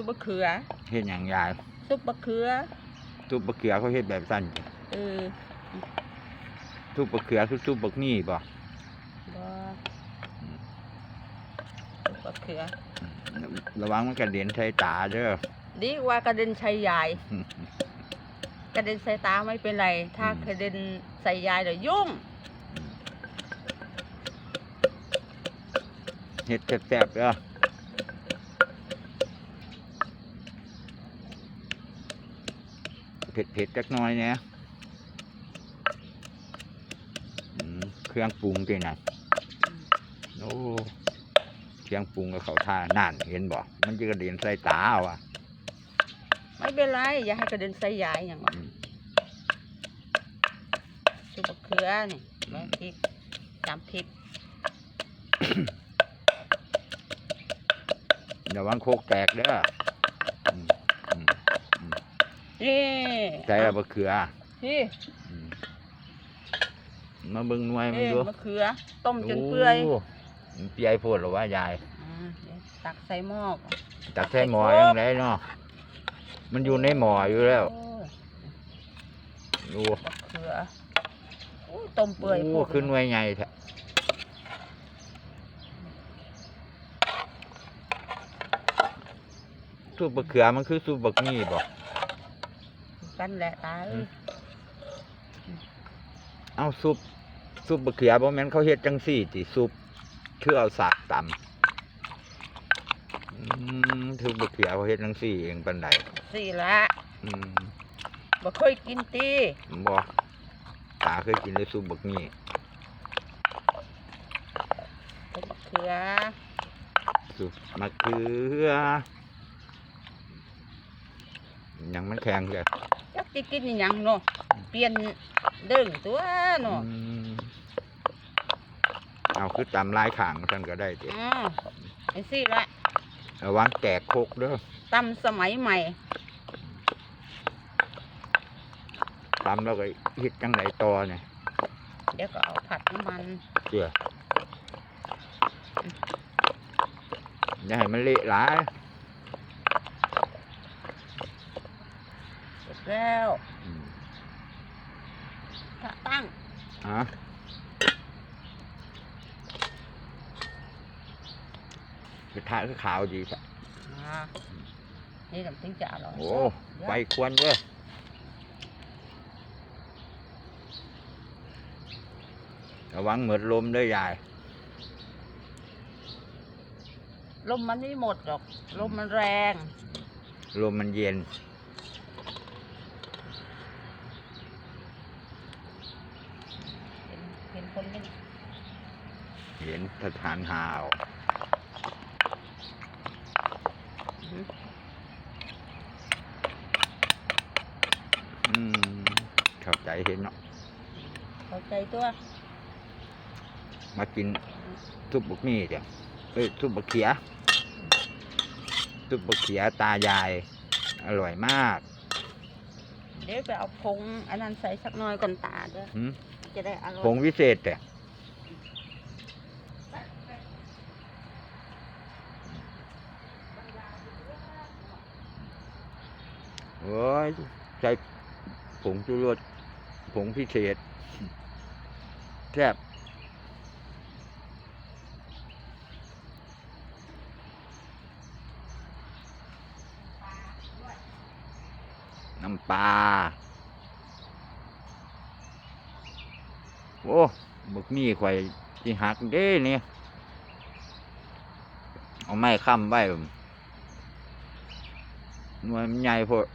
ซุปมะเขือเฮ็ดหยังยายซุปมะเขือซุปบะเขือเขาเฮ็ดแบบสั้นเออซุปบะเขือคือซุปบักนี่บ่บ่ซุปมะเขือระวังมันกระเด็นใส่ตาเด้อดีกว่ากระเด็นใส่ยายกระเด็นใส่ตาไม่เป็นไร ถ้าอืมกระเด็นใส่ยายเดี๋ยวยุ่งเฮ็ดแซ่บๆเด้อ เผ็ดๆจักหน่อยเนี่ยอืมเครื่องปรุงด้วยนะโอ้เครื่องปรุงกับเขาท่านั่นเห็นบ่มันจะกระเด็นใส่ตาว่ะไม่เป็นไรอย่าให้กระเด็นใส่ยายอย่างว่าอืมซุปมะเขือนี่แม่พริกจำพริกระวังโคกแตกเด้ออืมอืมอืม นี่ใส่เอาบะเขือนี่อืมมาเบิ่งหน่วยมันนี่ดูมะเขือ ต้มจนเปื่อยโมันเปียโพดหรอว่ายาย อ่าเดี๋ยวตักใส่หม้อก่อน ตักใส่หม้อยังไงเนาะมันอยู่ในหม้ออยู่แล้วโอ้ยดูมะเขือโอ้ยต้มเปื่อยโอ้โพดขึ้นหน่วยใหญ่แท้สูบบะเขือมันคือสูบบักนี่บ่ กันแหละตาเอ้ยเอ้าซุปซุปบะเขือบ่แม่นเขาเฮ็ดจังซี่ติซุปคือเอาสากตำอืมซุปบะเขือเขาเฮ็ดจังซี่เองปานใดสี่ละอืมบ่เคยกินตีบ่ตาเคยกินแต่ซุปบักนี่ต้มมะเขือซุปมะเขือหยังมันแข็งเลย จักจะกินอหยังเนาะเปลี่ยนเด้งตัวเนาะอืมเอาคือตำลายขางท่านก็ได้เด็อ่าไอ้สี่ละระวังแตกโคกเด้อตำสมัยใหม่ ตำแล้วก็เฮ็ดจังไหนต่อเนี่ยเดี๋ยวก็เอาผัดน้ำมันเจ้ออย่าให้มันเละหลาย เสร็จ แล้วอืมถ้าตั้งฮะกระทะคือขาวดีแท้อ่านี่น้ำถึงจะอร่อยโอ้ไฟควรเว้ยระวังเหมือดลมเด้วยยาย ลมมันไม่หมดหรอก ลมมันแรง ลมมันเย็น เห็ นเห็นคนไม่เห็นสถานหาวอืมอืมเข้าใจเห็นเนาะเข้าใจตัว มากินซุปบุกนี่จ้ะเอ้ยซุปบุกเขียซุปบุกเขียตายาย อร่อยมาก เดี๋ยวไปเอาผงอันนั้นใส่สักหน่อยก่อนตาเด้อหืม จะได้อร่อยผงวิเศษแต่โอ้ยใส่ผงจุรสผงพิเศษแซ่บน้ำปลา โอ้ บึกนี่ข่อยที่หักเด้เนี่ยเอาไม้ค้ำไว้หน่วยมันใหญ่โพด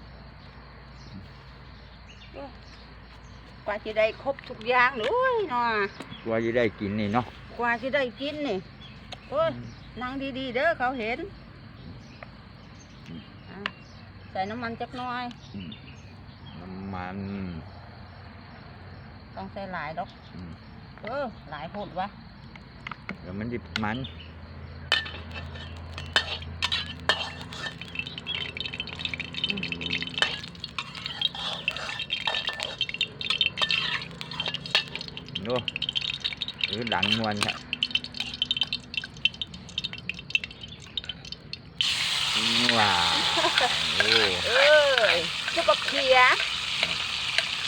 กว่าจะได้ครบทุกอย่างเลยเนาะกว่าจะได้กินนี่เนาะกว่าจะได้กินนี่โอ้ยนั่งดีๆเด้อเขาเห็นอะใส่น้ำมันจักหน่อย อืมน้ำมันต้องใส่หลายดอก อืม เออ หลายโพดวะ เดี๋ยวมันดิบมันโอ้หรือดังมวนครับโอ้ว้าโอ้เอ้ยซุปบักเขีย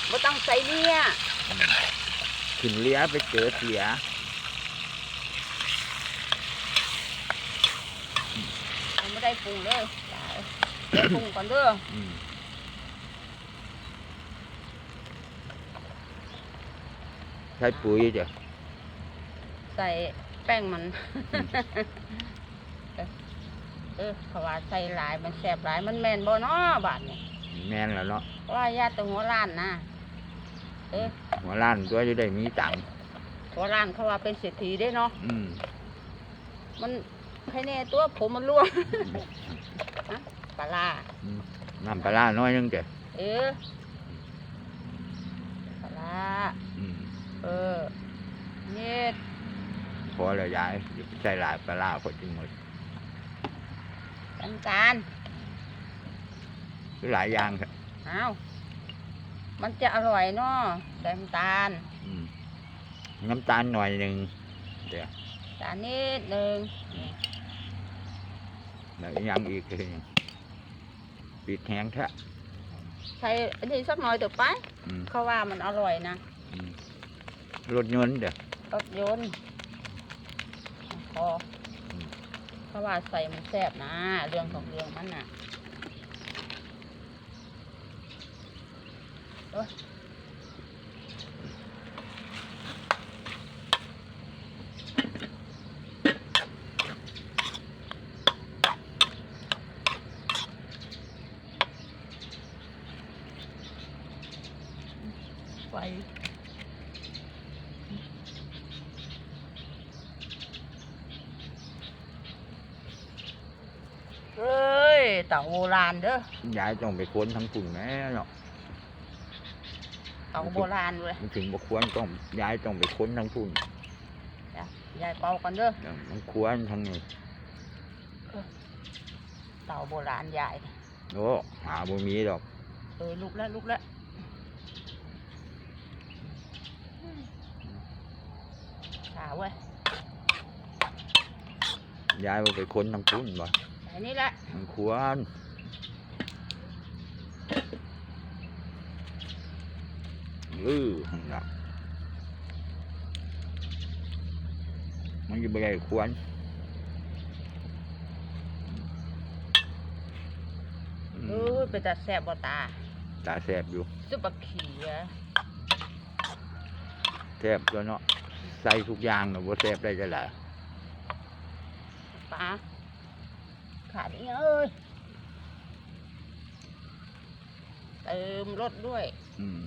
บ่ต้องใส่เนี่ย ขึ้นเลี้ยไปเจอเสียยังไม่ได้ปรุงเลยเดี๋ยวปรุงก่อนเด้ออืมใช้ปุ๋ยจ้ะใส่แป้งมันอืมเออเออเขาว่าใส่หลายมันแซ่บหลายมันแม่นบ่เนาะบาดนี่แม่นแล้วเนาะเพราะว่าญาติแตหัวล้านนะ เออหัวล้านตัวจะได้มีตังค์หัวล้านเขาว่าเป็นเศรษฐีได้เนาะ อืมมันใครแน่ตัวผมมันร่วง ฮะปลาร้าอืมน้ำปลาร้าน้อยนึงจ้ะเออปลาร้าอืมเออเนี่ยพอแล้วยายอย่าไปใส่หลายปลาร้าคนจริงหมดน้ำตาลคือหลายอย่างครับ อ้าว มันจะอร่อยเนาะใส่น้ำตาลอืมน้ำตาลหน่อยหนึ่งเดี๋ยวตาลนิดหนึ่งแล้วอีกอยังอีกคือปิดแห้งแท้ใส่อันนี้สักหน่อยเถอะไปอืมเขาว่ามันอร่อยนะอืมรถยนต์เด้อรถยนต์พออม เขาว่าใส่มันแซ่บนะ เรื่องของเรื่องมันน่ะโอ๊ย ไฟเอ้ยเต่าโบราณเด้อ ยายต้องไปค้นทั้งกลุ่มแม่เนาะ เต่าโบราณเลยมันถึงบ่ควรต้องยายต้องไปค้นทั้งพุ่นจ้ะยายเป่ากันเด้อเออมันควรทั้งนี้เต่าโบราณยายโอ้หาบ่มีดอก เออลุกแล้วลุกแล้วขาเว้ยยายบ่ไปค้นทั้งพุ่นบ่ไอ้นี่แหละมันควร ลือหั่นล่ะมันจะบ่ได้ควรอืเอมอเป็นตาแสบบ่ตา ตาแสบอยู่ซุปเปอร์เขียแสบตัวเนาะใส่ทุกอย่างเนาะบ่แสบได้จะล่ะปลาขาดอีกเอ้ยเติมรสด้วย อืม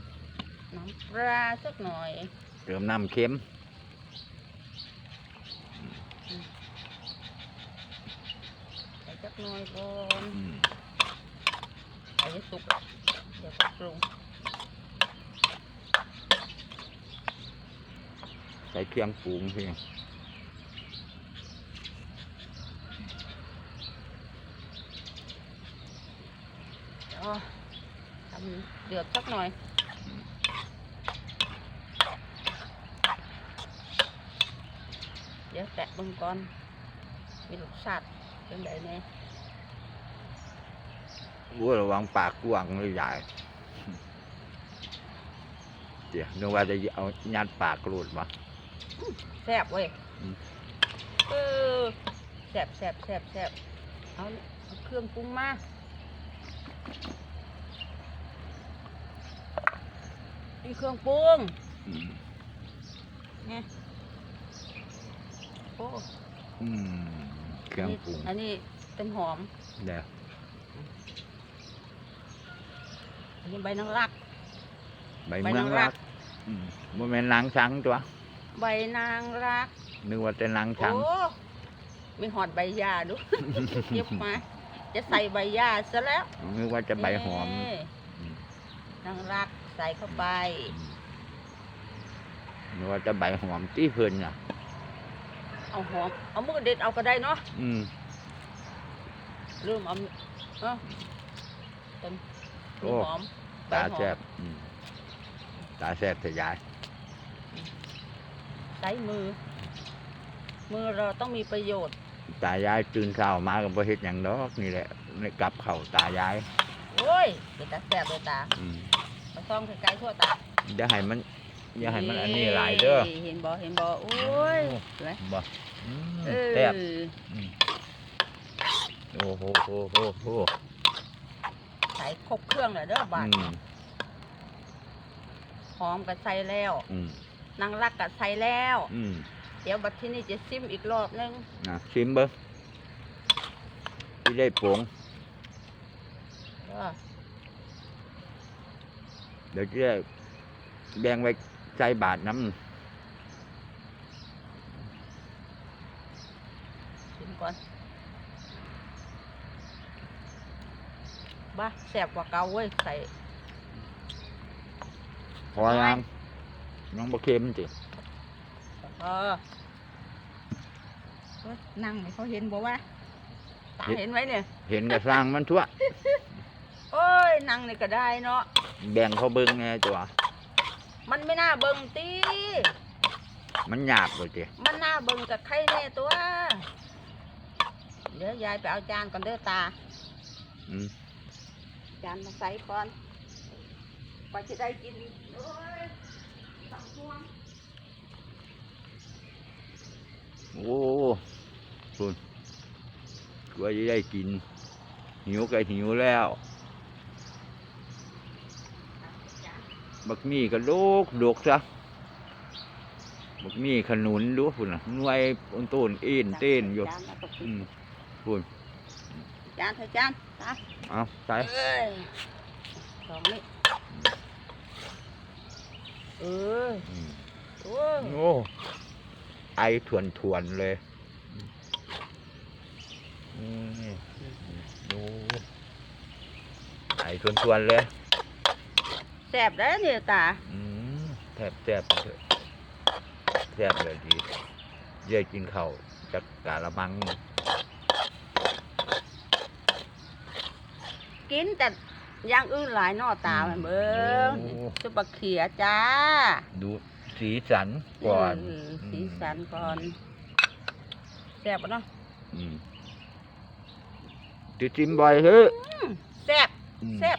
น้ำปลาสักหน่อย เติมน้ำเค็มใส่สักหน่อยก่อนอืมใส่ให้สุกหรอกเดี๋ยวก็ปรุงใส่เครื่องปรุงเพียงอ๋อทำเดือดสักหน่อย เดี๋ยวแกะเบึงก่อนมีรสชาติเป็นไงเนี่ยวัวระวังปากกว้างเลยใหญ่เดี๋ยวนึกว่าจะเอายัดปากกรูดมาแซ่บเว้ยอืมเออแซ่บแซ่บแซ่บแซ่บเอาเอาเครื่องปรุงมานี่เครื่องปรุงอืมไง โอ้อืมเครื่องปรุงอันนี้เป็นหอมเดี๋ยวอันนี้ใบนางรัก ใบใบเมืองนางรัรักกอืมบ่แม่นนางช้างตัว ใบนางรัก นึกว่าแต่นางช้างโอ้มีหอดใบหญ้าดูเก็บมา จะใส่ใบหญ้าซะแล้วนึกว่าจะใบหอม นี่อืมนางรักใส่เข้าไปนึกว่าจะใบหอมที่เพิ่นน่ะ เอาหอมเอามือเด็ดเอาก็ได้เนาะอืมลืมเอาเนาะเต็มโอ้มีหอมใบตาหอแซ่มบอืมตาแซบแต่ยายใช้มือ มือเราต้องมีประโยชน์ ตายายตื่นเช้ามาก็บ่เฮ็ดหยังดอกนี่แหละในกับข้าวตายายโอ้ยเป็นตาแซ่บเลยตาอืมมาซ่อมไกลๆทั่วตาอย่าให้มัน อย่าให้มันอันนี้หลายเด้อเห็นบ่เห็นบ่โอ้ยเห็นไหมบ่อืมเออแซ่บอืมโอ้โหโอ้โหโอ้โหใส่ครบเครื่องเลยเด้อบาดอืมหอมก็ใส่แล้วอืมนางรักก็ใส่แล้วอืมเดี๋ยวบัดที่นี่จะซิมอีกรอบนึงนะชิมเบิ่งที่ได้ปรุงเออเดี๋ยวจะได้แบ่งไว้ ใส่บาทน้ชิมก่อนบ้าแซ่บกว่าเก่าเว้ยใส่ำพอยังน้องบ่เค็มจิเออเฮ้ยนั่งให้เขาเห็นบอกว่าตาเห็นไหมเนี่ย เห็นก็สร้างมันทั่วโอ้ยนั่งนี่ก็ได้เนาะแบ่งเขาเบิ่งแหน่ตัว มันไม่น่าเบิ่งตีมันหยาบเลยจิมันน่าเบิ่งกับใครแน่ตัว เดี๋ยวยายไปเอาจานก่อนเด้อตา อืมจานมาใส่ก่อนกว่าจะได้กินโอ้ยสังห่วงโอ้คุณกว่าจะได้กินหิวก็หิวแล้ว บักมี่ก็ลูกดกซะบักมี่ขนุนดูพุ่นน่ะหน่วยต้นต้นอินเต้นอยู่จานมาตกอืมพุ่นจานเถอะจานตาเอาใส่เอ้ยสองนี่เอออืมโอ้ยโอ้ไอทวนทวนๆเลยอืมโอ้ไอทวนทวนๆเลย แสบแล้วเนี่ยตาอืมแทบแทบเถอะแทบเลยดีเย่กินข้าวจากกาละมัง กินแต่อย่างอื่นหลายเนอตามันเบิ้งโอ้ ซุปเปอร์เขียจ้าดูสีสันก่อนเสีสันก่อนแสบปะเนาะอืมติดจิ้มบ่อยเฮ้ย แสบอืม แสบ